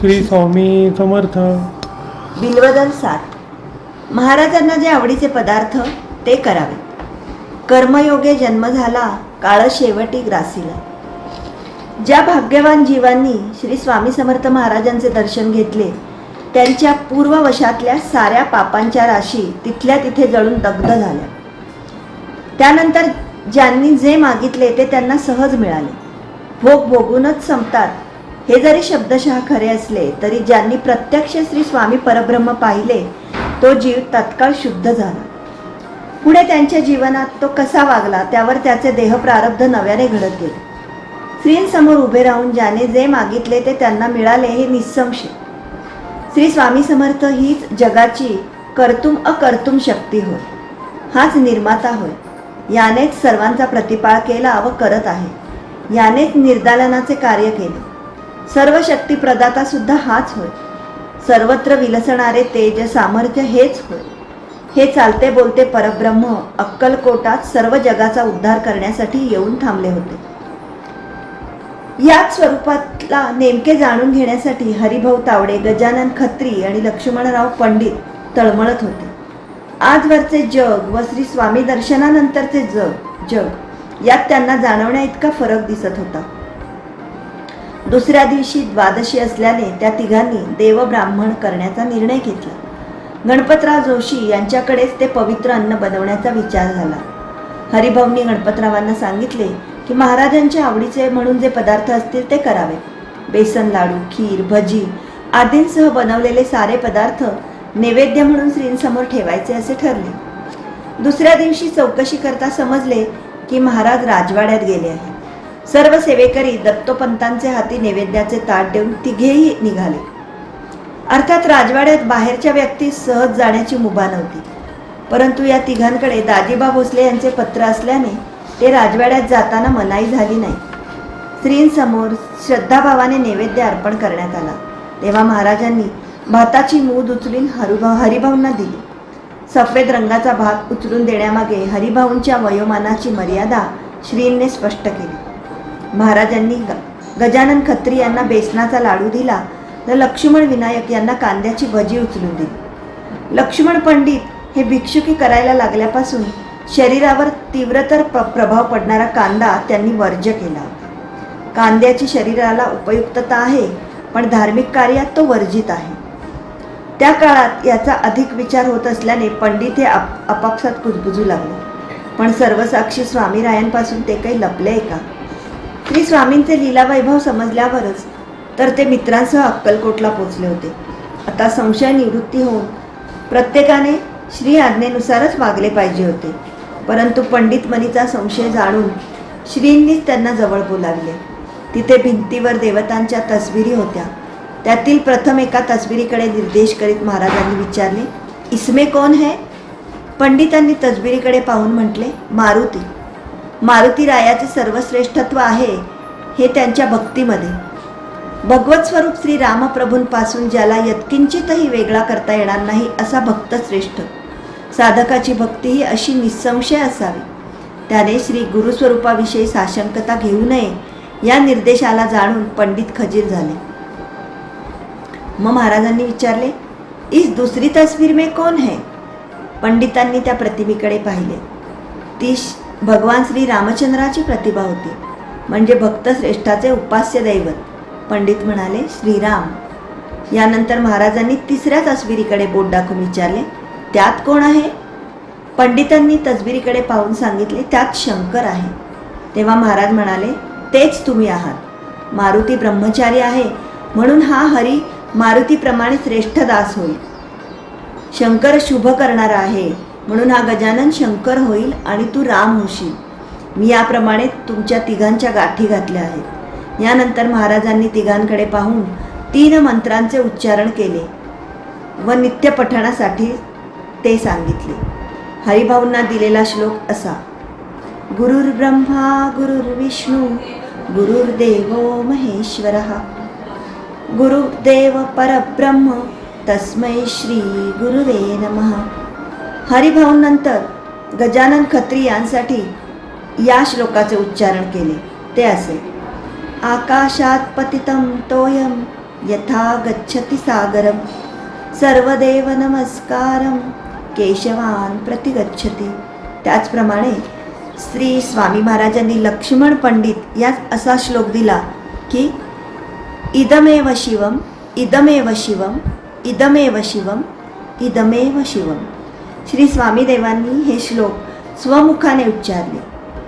श्री स्वामी समर्थ. बिल्वदल सात. महाराजांना जे आवडीचे पदार्थ ते करावे. कर्मयोगे जन्म झाला काळ शेवटी ग्रासीला. ज्या भाग्यवान जीवांनी श्री स्वामी समर्थ महाराजांचे दर्शन घेतले त्यांच्या पूर्ववशातल्या साऱ्या पापांच्या राशी तिथल्या तिथे जळून दग्ध झाल्या. त्यानंतर ज्यांनी जे मागितले ते त्यांना सहज मिळाले. भोग भोगूनच संपतात हे जरी शब्दशः खरे असले तरी ज्यांनी प्रत्यक्ष श्री स्वामी परब्रह्म पाहिले तो जीव तत्काळ शुद्ध झाला. पुढे त्यांच्या जीवनात तो कसा वागला त्यावर त्याचे देह प्रारब्ध नव्याने घडत गेले. स्त्रींसमोर उभे राहून ज्याने जे मागितले ते त्यांना मिळाले हे निसंशय. श्री स्वामी समर्थ हीच जगाची कर्तुम अकर्तुम शक्ती होय. हाच निर्माता होय. यानेच सर्वांचा प्रतिपाळ केला व करत आहे. यानेच निर्दालनाचे कार्य केले. सर्व शक्ती प्रदाता सुद्धा हाच होय. सर्वत्र विलसणारे तेज सामर्थ्य हेच होय. हे चालते बोलते परब्रह्म अक्कलकोटात सर्व जगाचा उद्धार करण्यासाठी येऊन थांबले होते. याच स्वरूपातला नेमके जाणून घेण्यासाठी हरिभाऊ तावडे गजानन खत्री आणि लक्ष्मणराव पंडित तळमळत होते. आजवरचे जग व श्री स्वामी दर्शनानंतरचे जग जग यात त्यांना जाणवण्या इतका फरक दिसत होता. दुसऱ्या दिवशी द्वादशी असल्याने त्या तिघांनी देवब्राह्मण करण्याचा निर्णय घेतला. गणपतराव जोशी यांच्याकडेच ते पवित्र अन्न बनवण्याचा विचार झाला. हरिभाऊंनी गणपतरावांना सांगितले की महाराजांच्या आवडीचे म्हणून जे पदार्थ असतील ते करावे. बेसन लाडू खीर भजी आदींसह बनवलेले सारे पदार्थ नैवेद्य म्हणून श्रींसमोर ठेवायचे असे ठरले. दुसऱ्या दिवशी चौकशी करता समजले की महाराज राजवाड्यात गेले आहे सर्व सेवेकरी दत्तोपंतांचे हाती नैवेद्याचे ताट देऊन तिघेही निघाले. अर्थात राजवाड्यात बाहेरच्या व्यक्ती सहज जाण्याची मुभा नव्हती. परंतु या तिघांकडे दाजीबा भोसले यांचे पत्र असल्याने ते राजवाड्यात जाताना मनाई झाली नाही. स्त्रींसमोर श्रद्धाभावाने नैवेद्य अर्पण करण्यात आला. तेव्हा महाराजांनी भाताची मूद उचलून हरुभा हरिभाऊंना दिली. सफेद रंगाचा भात उचलून देण्यामागे हरिभाऊंच्या वयोमानाची मर्यादा श्रींने स्पष्ट केली. महाराजांनी ग- गजानन खत्री यांना बेसनाचा लाडू दिला तर लक्ष्मण विनायक यांना कांद्याची भजी उचलून दिली. लक्ष्मण पंडित हे भिक्षुकी करायला लागल्यापासून शरीरावर तीव्रतर प्र प्रभाव पडणारा कांदा त्यांनी वर्ज्य केला. कांद्याची शरीराला उपयुक्तता आहे पण धार्मिक कार्यात तो वर्जित आहे. त्या काळात याचा अधिक विचार होत असल्याने पंडित हे आप आपापसात कुजबुजू लागले. पण सर्वसाक्षी स्वामीरायांपासून ते काही लपले का? श्री स्वामींचे लीला वैभव समजल्यावरच तर ते मित्रांसह अक्कलकोटला पोचले होते. आता संशय निवृत्ती होऊन प्रत्येकाने श्री आज्ञेनुसारच वागले पाहिजे होते. परंतु पंडित मनीचा संशय जाणून श्रींनीच त्यांना जवळ बोलावले. तिथे भिंतीवर देवतांच्या तस्विरी होत्या. त्यातील प्रथम एका तस्विरीकडे निर्देश करीत महाराजांनी विचारले इसमे कोण है? पंडितांनी तस्बिरीकडे पाहून म्हटले मारुती. मारुती रायाचे सर्वश्रेष्ठत्व आहे हे त्यांच्या भक्तीमध्ये. भगवत स्वरूप श्री रामप्रभूंपासून ज्याला यत्किंचितही वेगळा करता येणार नाही असा भक्त श्रेष्ठ. साधकाची भक्ती ही अशी निसंशय असावी. त्याने श्री गुरुस्वरूपाविषयी साशंकता घेऊ नये या निर्देशाला जाणून पंडित खजीर झाले. मग महाराजांनी विचारले इस दुसरी तस्वीर में कौन है? पंडितांनी त्या प्रतिमेकडे पाहिले. ती श- भगवान श्री रामचंद्राची प्रतिभा होती. म्हणजे भक्त श्रेष्ठाचे उपास्य दैवत. पंडित म्हणाले श्रीराम. यानंतर महाराजांनी तिसऱ्या तस्बिरीकडे बोट दाखवून विचारले त्यात कोण आहे? पंडितांनी तस्बिरीकडे पाहून सांगितले त्यात शंकर आहे. तेव्हा महाराज म्हणाले तेच तुम्ही आहात. मारुती ब्रह्मचारी आहे म्हणून हा हरी मारुतीप्रमाणे श्रेष्ठ दास होईल. शंकर शुभ करणारा आहे म्हणून हा गजानन शंकर होईल आणि तू राम होशील. मी याप्रमाणे तुमच्या तिघांच्या गाठी घातल्या आहेत. यानंतर महाराजांनी तिघांकडे पाहून तीन मंत्रांचे उच्चारण केले व नित्यपठणासाठी ते सांगितले. हरिभाऊंना दिलेला श्लोक असा. गुरुर्ब्रह्मा गुरुर्विष्णू गुरुर्देवो महेश्वरः. गुरुदेव परब्रह्म तस्मै श्री गुरुवे नमः. हरिभाऊंनंतर गजानन खत्री यांसाठी या श्लोकाचे उच्चारण केले. ते असे आकाशात पतितं तोयम यथा गच्छति सागरं सर्वदेव नमस्कारम केशवान प्रति गच्छति त्याचप्रमाणे श्री स्वामी महाराजांनी लक्ष्मण पंडित या असा श्लोक दिला की इदमेव शिवम इदमेव शिवम इदमेव शिवम इदमेव शिवम. श्री स्वामीदेवांनी हे श्लोक स्वमुखाने उच्चारले.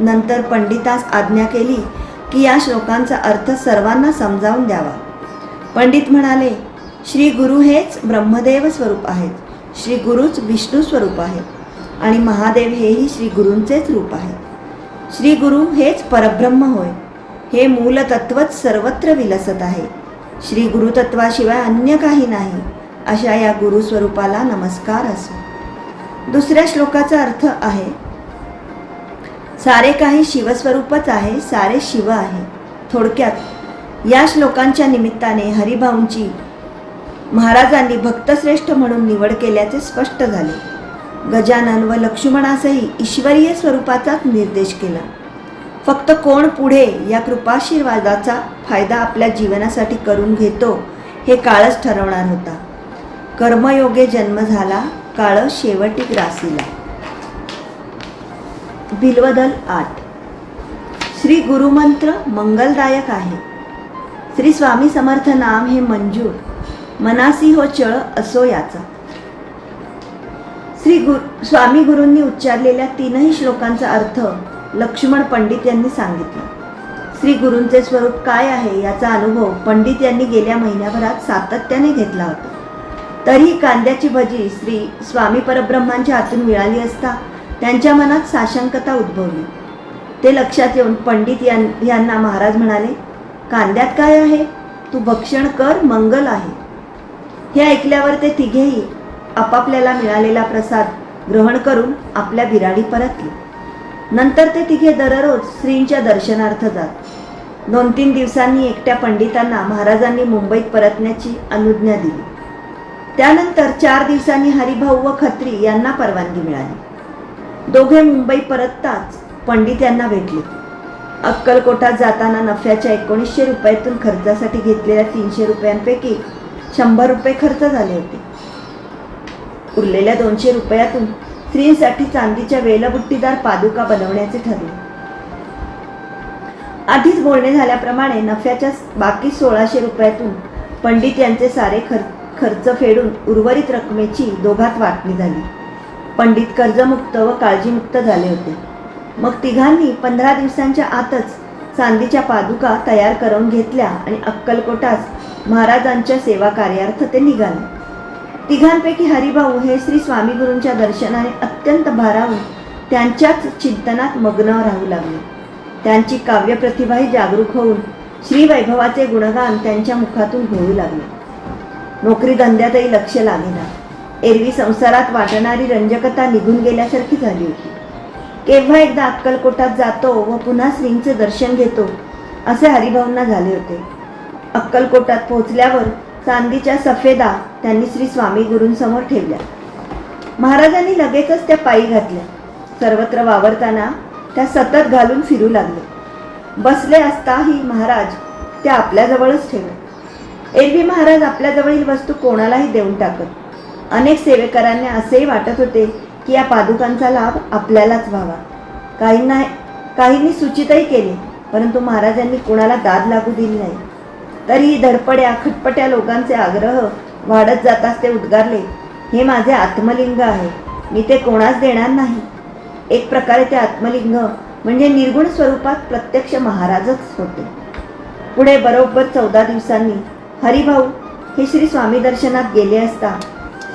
नंतर पंडितास आज्ञा केली की या श्लोकांचा अर्थ सर्वांना समजावून द्यावा. पंडित म्हणाले श्री गुरु हेच ब्रह्मदेव स्वरूप आहेत. श्री गुरुच विष्णू स्वरूप आहेत. आणि महादेव हेही श्री गुरूंचेच रूप आहे श्री गुरु हेच परब्रह्म होय. हे मूलतत्वच सर्वत्र विलसत आहे. श्री गुरुतत्वाशिवाय अन्य काही नाही. अशा या गुरुस्वरूपाला नमस्कार असो. दुसऱ्या श्लोकाचा अर्थ आहे सारे काही शिवस्वरूपच आहे सारे शिव आहे. थोडक्यात या श्लोकांच्या निमित्ताने हरिभाऊंची महाराजांनी भक्तश्रेष्ठ म्हणून निवड केल्याचे स्पष्ट झाले. गजानन व लक्ष्मणासही ईश्वरीय स्वरूपाचाच निर्देश केला. फक्त कोण पुढे या कृपाशीर्वादाचा फायदा आपल्या जीवनासाठी करून घेतो हे काळच ठरवणार होता. कर्मयोगे जन्म झाला काळ शेवटी ग्रासीला. बिल्वदल आठ. श्री गुरुमंत्र मंगलदायक आहे. श्री स्वामी समर्थ नाम हे मंजूर. मनासी हो चळ असो याचा. श्री गुरु स्वामी गुरूंनी उच्चारलेल्या तीनही श्लोकांचा अर्थ लक्ष्मण पंडित यांनी सांगितला. श्री गुरूंचे स्वरूप काय आहे याचा अनुभव पंडित यांनी गेल्या महिन्याभरात सातत्याने घेतला होता. तरीही कांद्याची भजी श्री स्वामी परब्रह्मांच्या हातून मिळाली असता त्यांच्या मनात साशंकता उद्भवली. ते लक्षात येऊन पंडित यां यांना महाराज म्हणाले कांद्यात काय आहे? तू भक्षण कर मंगल आहे. हे ऐकल्यावर ते तिघेही आपापल्याला मिळालेला प्रसाद ग्रहण करून आपल्या बिराडी परतले. नंतर ते तिघे दररोज श्रींच्या दर्शनार्थ जात. दोन तीन दिवसांनी एकट्या पंडितांना महाराजांनी मुंबईत परतण्याची अनुज्ञा दिली. त्यानंतर चार दिवसांनी हरिभाऊ व खत्री यांना परवानगी मिळाली. दोघे मुंबई परतताच पंडित यांना भेटले. अक्कलकोटात जाताना नफ्याच्या एकोणीसशे रुपयातून खर्चासाठी घेतलेल्या तीनशे रुपयांपैकी शंभर रुपये खर्च झाले होते. उरलेल्या दोनशे रुपयातून स्त्रीसाठी चांदीच्या वेलबुट्टीदार पादुका बनवण्याचे ठरले. आधीच बोलणे झाल्याप्रमाणे नफ्याच्या बाकी सोळाशे रुपयातून पंडित यांचे सारे खर्च खर्च फेडून उर्वरित रकमेची दोघात वाटणी झाली. पंडित कर्जमुक्त व काळजीमुक्त झाले होते. मग तिघांनी पंधरा दिवसांच्या आतच चांदीच्या पादुका तयार करून घेतल्या आणि अक्कलकोटास महाराजांच्या सेवा कार्यार्थ ते निघाले. तिघांपैकी हरिभाऊ हे श्री स्वामीगुरूंच्या दर्शनाने अत्यंत भारावून त्यांच्याच चिंतनात मग्न राहू लागले. त्यांची काव्यप्रतिभाही जागरूक होऊन श्रीवैभवाचे गुणगान त्यांच्या मुखातून होऊ लागले. नोकरी धंद्यातही लक्ष लागेना. एरवी संसारात वाटणारी रंजकता निघून गेल्यासारखी झाली होती. केव्हा एकदा अक्कलकोटात जातो व पुन्हा श्रींचे दर्शन घेतो असे हरिभाऊंना झाले होते. अक्कलकोटात पोहोचल्यावर चांदीच्या सफेदा त्यांनी श्री स्वामी गुरूंसमोर ठेवल्या. महाराजांनी लगेचच त्या पायी घातल्या. सर्वत्र वावरताना त्या सतत घालून फिरू लागले. बसले असताही महाराज त्या आपल्याजवळच ठेवत एरवी महाराज आपल्याजवळील वस्तू कोणालाही देऊन टाकत. अनेक सेवेकरांना असेही वाटत होते की या पादुकांचा लाभ आपल्यालाच व्हावा. काहींना काहींनी सूचितही केले परंतु महाराजांनी कोणाला दाद लागू दिली नाही. तरीही धडपड्या खटपट्या लोकांचे आग्रह वाढत जाताच ते उद्गारले हे माझे आत्मलिंग आहे मी ते कोणास देणार नाही? एक प्रकारे ते आत्मलिंग म्हणजे निर्गुण स्वरूपात प्रत्यक्ष महाराजच होते. पुढे बरोबर चौदा दिवसांनी हरिभाऊ हे श्री स्वामी दर्शनात गेले असता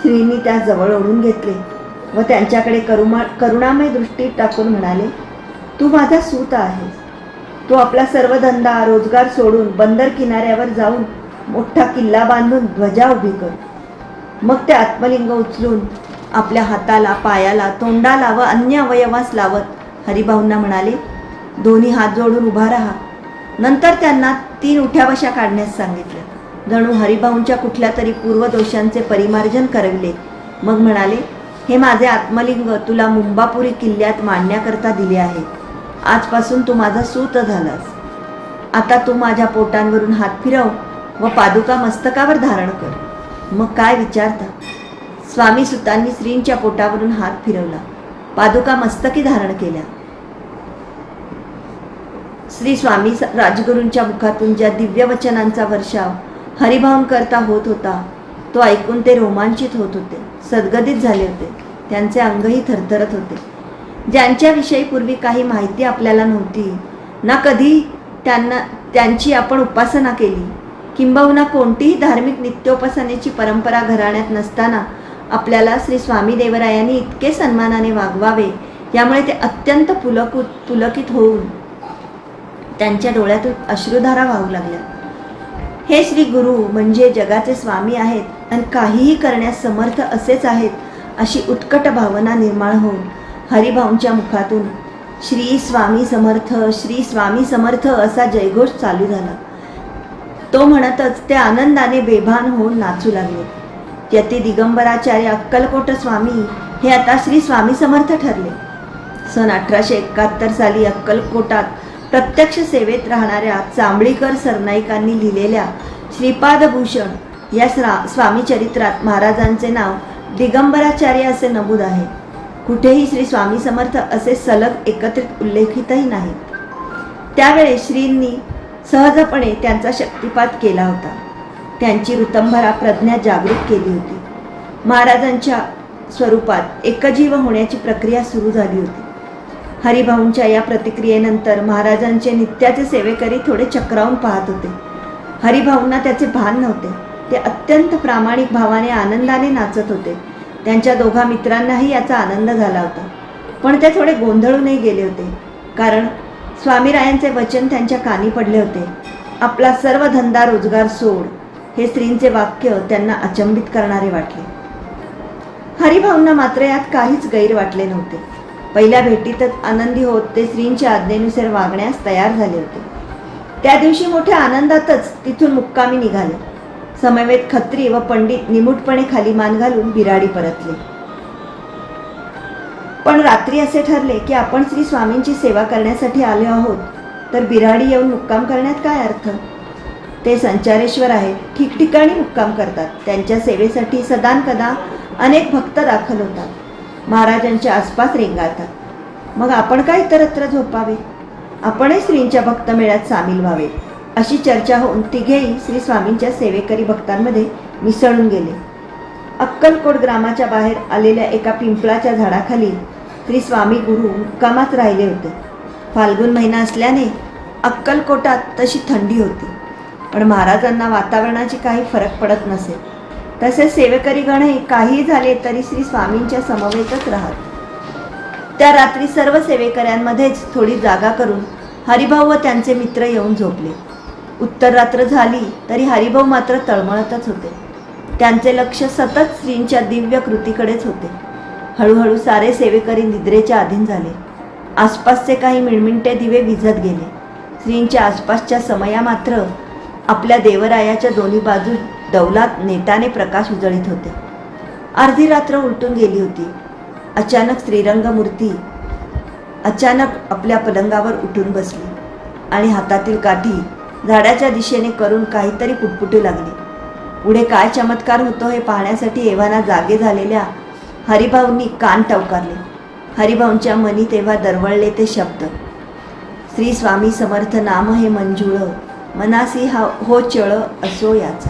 श्रींनी त्या जवळ ओढून घेतले व त्यांच्याकडे करुमा करुणामय दृष्टी टाकून म्हणाले तू माझा सूत आहेस तू आपला सर्व धंदा रोजगार सोडून बंदर किनाऱ्यावर जाऊन मोठा किल्ला बांधून ध्वजा उभी कर. मग ते आत्मलिंग उचलून आपल्या हाताला पायाला तोंडाला व अन्य अवयवास लावत हरिभाऊंना म्हणाले दोन्ही हात जोडून उभा राहा. नंतर त्यांना तीन उठ्या बशा काढण्यास सांगितलं. जणू हरिभाऊंच्या कुठल्या तरी पूर्वदोषांचे परिमार्जन करविले. मग म्हणाले हे माझे आत्मलिंग तुला मुंबापुरी किल्ल्यात मांडण्याकरता दिले आहे. आजपासून तू माझा सूत झालास. आता तू माझ्या पोटांवरून हात फिरव व पादुका मस्तकावर धारण कर. मग काय विचारता? स्वामी सुतांनी श्रींच्या पोटावरून हात फिरवला. पादुका मस्तकी धारण केल्या. श्री स्वामी राजगुरूंच्या मुखातून ज्या दिव्य वचनांचा वर्षाव हरिभावन करता होत होता. तो ऐकून ते रोमांचित होत होते. सदगदित झाले होते. त्यांचे अंगही थरथरत होते. ज्यांच्याविषयी पूर्वी काही माहिती आपल्याला नव्हती ना कधी त्यांना त्यांची आपण उपासना केली. किंबहुना कोणतीही धार्मिक नित्योपासनेची परंपरा घराण्यात नसताना आपल्याला श्री स्वामी देवरायांनी इतके सन्मानाने वागवावे यामुळे ते अत्यंत पुलकुत पुलकित होऊन त्यांच्या डोळ्यातून अश्रुधारा वाहू लागल्या. हे श्री गुरु म्हणजे जगाचे स्वामी आहेत आणि काहीही करण्यास समर्थ असेच आहेत अशी उत्कट भावना निर्माण होऊन हरिभाऊंच्या मुखातून श्री स्वामी समर्थ श्री स्वामी समर्थ असा जयघोष चालू झाला. तो म्हणतच ते आनंदाने बेभान होऊन नाचू लागले. यती दिगंबराचार्य अक्कलकोट स्वामी हे आता श्री स्वामी समर्थ ठरले. सन अठराशे एकाहत्तर साली अक्कलकोटात प्रत्यक्ष सेवेत राहणाऱ्या चांबळीकर सरनाईकांनी लिहिलेल्या श्रीपादभूषण या स्रा स्वामी चरित्रात महाराजांचे नाव दिगंबराचार्य असे नमूद आहे. कुठेही श्री स्वामी समर्थ असे सलग एकत्रित उल्लेखितही नाहीत. त्यावेळेस श्रींनी सहजपणे त्यांचा शक्तिपात केला होता. त्यांची ऋतंभरा प्रज्ञा जागृत केली होती. महाराजांच्या स्वरूपात एकजीव होण्याची प्रक्रिया सुरू झाली होती. हरिभाऊंच्या या प्रतिक्रियेनंतर महाराजांचे नित्याचे सेवेकरी थोडे चक्रावून पाहत होते. हरिभाऊंना त्याचे भान नव्हते. ते अत्यंत प्रामाणिक भावाने आनंदाने नाचत होते. त्यांच्या दोघा मित्रांनाही याचा आनंद झाला होता. पण ते थोडे गोंधळूनही गेले होते. कारण स्वामीरायांचे वचन त्यांच्या कानी पडले होते. आपला सर्व धंदा रोजगार सोड हे स्त्रींचे वाक्य त्यांना अचंबित करणारे वाटले. हरिभाऊंना मात्र यात काहीच गैर वाटले नव्हते. पहिल्या भेटीतच आनंदी होत ते श्रींच्या आज्ञेनुसार वागण्यास तयार झाले होते. त्या दिवशी मोठ्या आनंदातच तिथून मुक्कामी निघाले. समवेत खत्री व पंडित निमूटपणे खाली मान घालून बिराडी परतले. पण रात्री असे ठरले की आपण श्री स्वामींची सेवा करण्यासाठी आलो आहोत तर बिराडी येऊन मुक्काम करण्यात काय अर्थ? ते संचारेश्वर आहेत ठिकठिकाणी मुक्काम करतात. त्यांच्या सेवेसाठी सदानकदा अनेक भक्त दाखल होतात. महाराजांच्या आसपास रेंगाळतात. मग आपण काय इतरत्र झोपावे? आपणही श्रींच्या भक्तमेळ्यात सामील व्हावे अशी चर्चा होऊन तिघेही श्री स्वामींच्या सेवेकरी भक्तांमध्ये मिसळून गेले. अक्कलकोट ग्रामाच्या बाहेर आलेल्या एका पिंपळाच्या झाडाखाली श्री स्वामी गुरु मुक्कामात राहिले होते. फाल्गुन महिना असल्याने अक्कलकोटात तशी थंडी होती. पण महाराजांना वातावरणाची काही फरक पडत नसे. तसेच सेवेकरीगणही काही झाले तरी श्री स्वामींच्या समवेतच राहत. त्या रात्री सर्व सेवेकऱ्यांमध्येच थोडी जागा करून हरिभाऊ व त्यांचे मित्र येऊन झोपले. उत्तर रात्र झाली तरी हरिभाऊ मात्र तळमळतच होते. त्यांचे लक्ष सतत श्रींच्या दिव्य कृतीकडेच होते. हळूहळू सारे सेवेकरी निद्रेच्या अधीन झाले. आसपासचे काही मिणमिणटे दिवे विझत गेले. श्रींच्या आसपासच्या समया मात्र आपल्या देवरायाच्या दोन्ही बाजू दौलात नेटाने प्रकाश उजळीत होते. अर्धी रात्र उलटून गेली होती. अचानक श्रीरंग मूर्ती अचानक आपल्या पलंगावर उठून बसली आणि हातातील काठी झाडाच्या दिशेने करून काहीतरी पुटपुटू लागली. पुढे काय चमत्कार होतो हे पाहण्यासाठी एव्हाना जागे झालेल्या हरिभाऊंनी कान टवकारले. हरिभाऊंच्या मनी तेव्हा दरवळले ते शब्द श्री स्वामी समर्थ नाम हे मंजुळ मनासी हा हो चळ असो याचा.